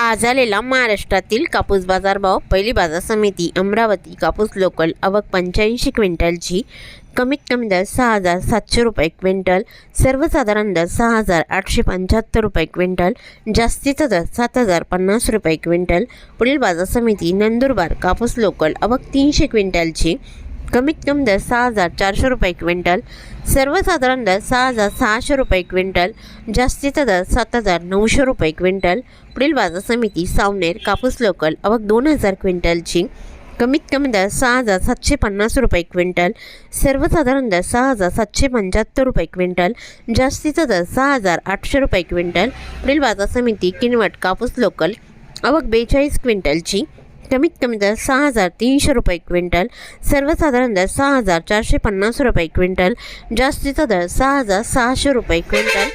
आज आलेला महाराष्ट्रातील कापूस बाजार भाव पहिली बाजार समिती अमरावती कापूस लोकल आवक पंच्याऐंशी क्विंटलची कमीत कमी दर सहा हजार सातशे रुपये क्विंटल सर्वसाधारण दर सहा हजार आठशे पंच्याहत्तर रुपये क्विंटल जास्तीचा दर सात हजार पन्नास रुपये क्विंटल. पुढील बाजार समिती नंदुरबार कापूस लोकल आवक तीनशे क्विंटलची कमीत कमी दर सहा हजार चारशे रुपये क्विंटल. सर्वसाधारण दर सहा हजार सहाशे रुपये क्विंटल. जास्तीचा दर सात हजार नऊशे रुपये क्विंटल. पुढील बाजार समिती सावनेर कापूस लोकल अवघ दोन हजार क्विंटलची. कमीत कमी दर सहा हजार सातशे पन्नास रुपये क्विंटल. सर्वसाधारण दर सहा हजार सातशे पंच्याहत्तर रुपये क्विंटल. जास्तीचा दर सहा हजार आठशे रुपये क्विंटल. पुढील बाजार समिती किनवट कापूस लोकल अवघ बेचाळीस क्विंटलची. कमीत कमी दर सहा हजार तीनशे रुपये क्विंटल सर्वसाधारण दर सहा हजार चारशे पन्नास रुपये क्विंटल जास्तीचा दर सहा हजार सहाशे रुपये क्विंटल.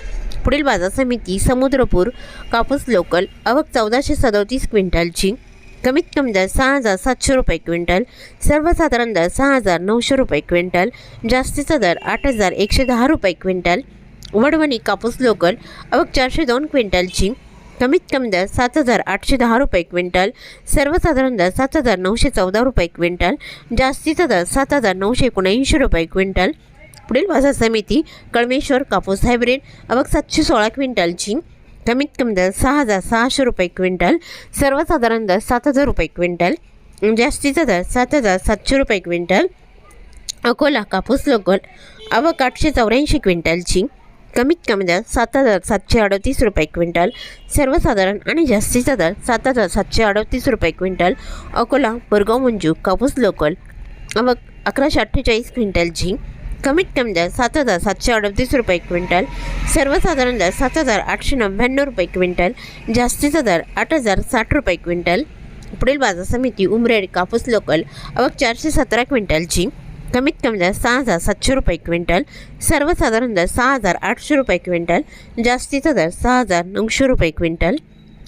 पुढील बाजार समिती समुद्रपूर कापूस लोकल आवक चौदाशे सदोतीस क्विंटलची. कमीत कमी दर सहा हजार सातशे रुपये क्विंटल सर्वसाधारण दर सहा हजार नऊशे रुपये क्विंटल जास्तीचा दर आठ हजार एकशे दहा रुपये क्विंटल. वडवणी कापूस लोकल आवक चारशे दोन क्विंटलची. कमीत कमी दर सात हजार आठशे दहा रुपये क्विंटल सर्वसाधारण दर सात हजार नऊशे चौदा रुपये क्विंटल जास्तीचा दर सात हजार नऊशे एकोणऐंशी रुपये क्विंटल. पुढील बाजार समिती कळमेश्वर कापूस हायब्रिड आवक सातशे सोळा क्विंटलची कमीत कमी दर सहा हजार सहाशे रुपये क्विंटल सर्वसाधारण दर सात हजार रुपये क्विंटल जास्तीचा दर सात हजार सातशे रुपये क्विंटल. अकोला कापूस लोकल आवक आठशे चौऱ्याऐंशी क्विंटलची कमीत कमी दर सात हजार सातशे अडतीस रुपये क्विंटल सर्वसाधारण आणि जास्तीचा दर सात हजार सातशे अडतीस रुपये क्विंटल अकोला बोरगाव मंजू कापूस लोकल व अकराशे अठ्ठेचाळीस क्विंटलची कमीत कमी दर सात हजार सातशे अडतीस रुपये क्विंटल सर्वसाधारण दर सात हजार आठशे नव्याण्णव रुपये क्विंटल जास्तीचा दर आठ हजार साठ रुपये क्विंटल. पुढील बाजार समिती उमरेड कापूस लोकल आवक चारशे सतरा क्विंटलची कमीत कमी दर सहा हजार सातशे रुपये क्विंटल सर्वसाधारण दर सहा हजार आठशे रुपये क्विंटल जास्तीचा दर सहा हजार नऊशे रुपये क्विंटल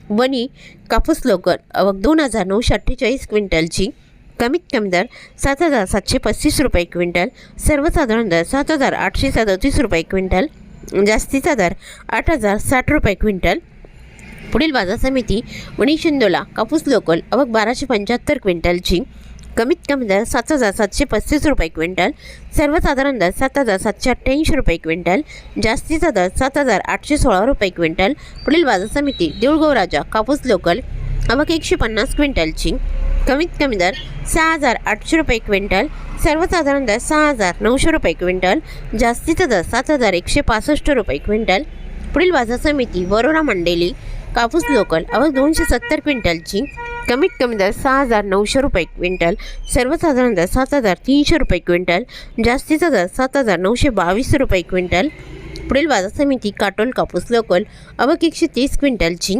वनी कापूस लोकर आवक दोन हजार नऊशे अठ्ठेचाळीस क्विंटलची कमीत कमी दर सात हजार सातशे पस्तीस रुपये क्विंटल सर्वसाधारण दर सात हजार आठशे सदतीस रुपये क्विंटल जास्तीचा दर आठ हजार साठ रुपये क्विंटल. पुढील बाजार समिती वणी शिंदोला कापूस लोकल अवघ बाराशे पंच्याहत्तर क्विंटलची कमीत कमी दर सात हजार सातशे पस्तीस रुपये क्विंटल सर्वसाधारण दर सात हजार सातशे अठ्ठ्याऐंशी रुपये क्विंटल जास्तीचा दर सात हजार आठशे सोळा रुपये क्विंटल पुढील बाजार समिती देऊळगाव राजा कापूस लोकल अवक एकशे पन्नास क्विंटलची. कमीत कमी दर सहा हजार आठशे रुपये क्विंटल सर्वसाधारण दर सहा हजार नऊशे रुपये क्विंटल जास्तीचा दर सात हजार एकशे पासष्ट रुपये क्विंटल पुढील बाजार समिती वरोरा मंडेली कापूस लोकल अवघ दोनशे सत्तर क्विंटलची. कमीत कमी दर सहा हजार नऊशे रुपये क्विंटल सर्वसाधारण दर सात हजार तीनशे रुपये क्विंटल जास्तीचा दर सात हजार नऊशे बावीस रुपये क्विंटल. पुढील बाजार समिती काटोल कापूस लोकल अवक एकशे तीस क्विंटलची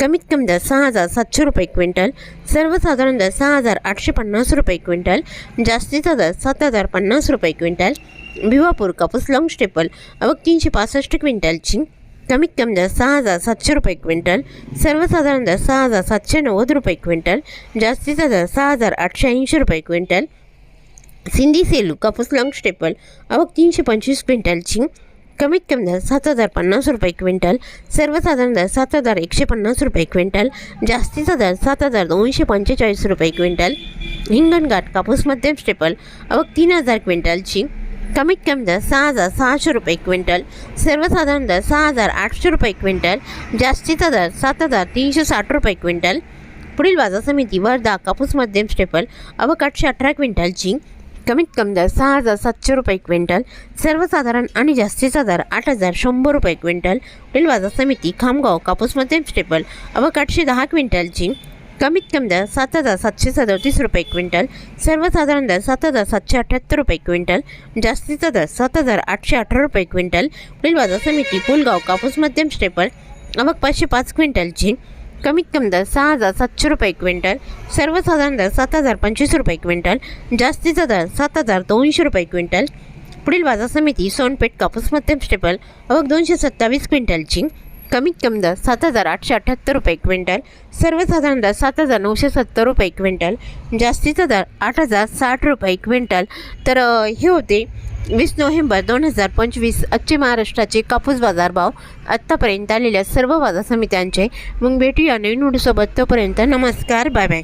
कमीत कमी दर सहा हजार सातशे रुपये क्विंटल सर्वसाधारण दर सहा हजार आठशे पन्नास रुपये क्विंटल जास्तीचा दर सात हजार पन्नास रुपये क्विंटल. भिवापूर कापूस लॉंग स्टेपल अवक तीनशे पासष्ट क्विंटलची कमीत कमी दर सहा हजार सातशे रुपये क्विंटल सर्वसाधारण दर सहा हजार सातशे नव्वद रुपये क्विंटल जास्तीचा दर सहा हजार आठशे ऐंशी रुपये क्विंटल. सिंधी सेलू कापूस लॉंग स्टेपल आवक तीनशे पंचवीस क्विंटलची कमीत कमी दर सात हजार पन्नास रुपये क्विंटल सर्वसाधारण दर सात हजार एकशे पन्नास रुपये क्विंटल जास्तीचा दर सात हजार दोनशे पंचेचाळीस रुपये क्विंटल. हिंगणघाट कापूस मध्यम स्टेपल आवक तीन हजार क्विंटलची कमीत कमी दर सहा हजार सहाशे रुपये क्विंटल सर्वसाधारण दर सहा हजार आठशे रुपये क्विंटल जास्तीचा दर सात हजार तीनशे साठ रुपये क्विंटल. पुढील बाजार समिती वर्धा कापूस मध्यम स्टेपल आवक आठशे अठरा क्विंटलची कमीत कमी दर सहा हजार सातशे रुपये क्विंटल सर्वसाधारण आणि जास्तीचा दर आठ हजार शंभर रुपये क्विंटल. पुढील बाजार समिती खामगाव कापूस मध्यम स्टेपल आवक आठशे दहा क्विंटलची कमीत कमी दर सात हजार सातशे सदतीस रुपये क्विंटल सर्वसाधारण दर सात हजार सातशे अठ्याहत्तर रुपये क्विंटल जास्तीचा दर सात हजार आठशे अठरा रुपये क्विंटल पुढील बाजार समिती पुलगाव कापूस मध्यम स्टेपल आवक पाचशे पाच क्विंटलची कमीत कमी दर सहा हजार सातशे रुपये क्विंटल सर्वसाधारण दर सात हजार पंचवीस रुपये क्विंटल जास्तीचा दर सात हजार दोनशे रुपये क्विंटल पुढील बाजार समिती सोनपेठ कापूस मध्यम स्टेपल आवक दोनशे सत्तावीस क्विंटलची कमीत कमी दर सात हजार आठशे अठ्ठ्याहत्तर रुपये क्विंटल. सर्वसाधारण दर सात हजार नऊशे सत्तर रुपये क्विंटल. जास्तीचा दर आठ हजार साठ रुपये क्विंटल. तर हे होते वीस नोव्हेंबर दोन हजार पंचवीस आजचे महाराष्ट्राचे कापूस बाजारभाव. आत्तापर्यंत आलेल्या सर्व बाजार समित्यांचे. मग भेटूया नवीन व्हिडिओसोबत. तोपर्यंत नमस्कार. Bye bye.